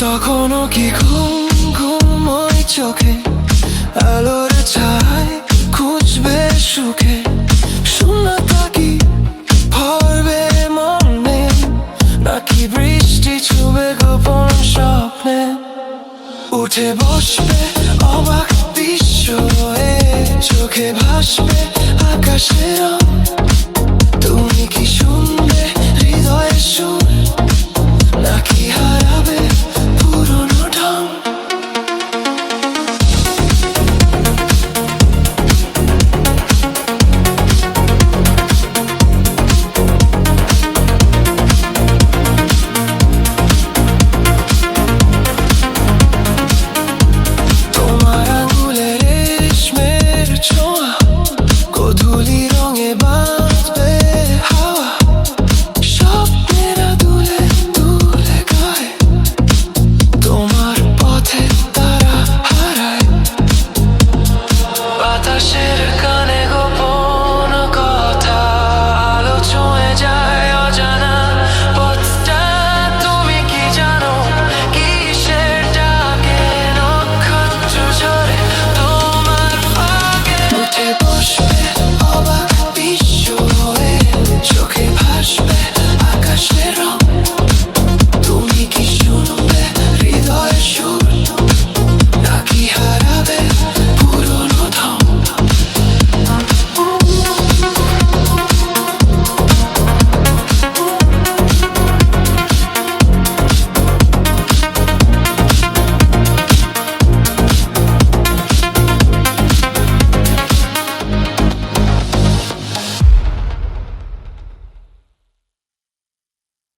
তখনও কি ঘুম ঘুম চোখে? আলোর ছায় খুঁজবে সুখে। শূন্যতা কি ভরবে মনে? নাকি বৃষ্টি ছুবে গোপন স্বপ্নে? উঠে বসবে অবাক বিশ্ব চোখে ভাসবে আকাশের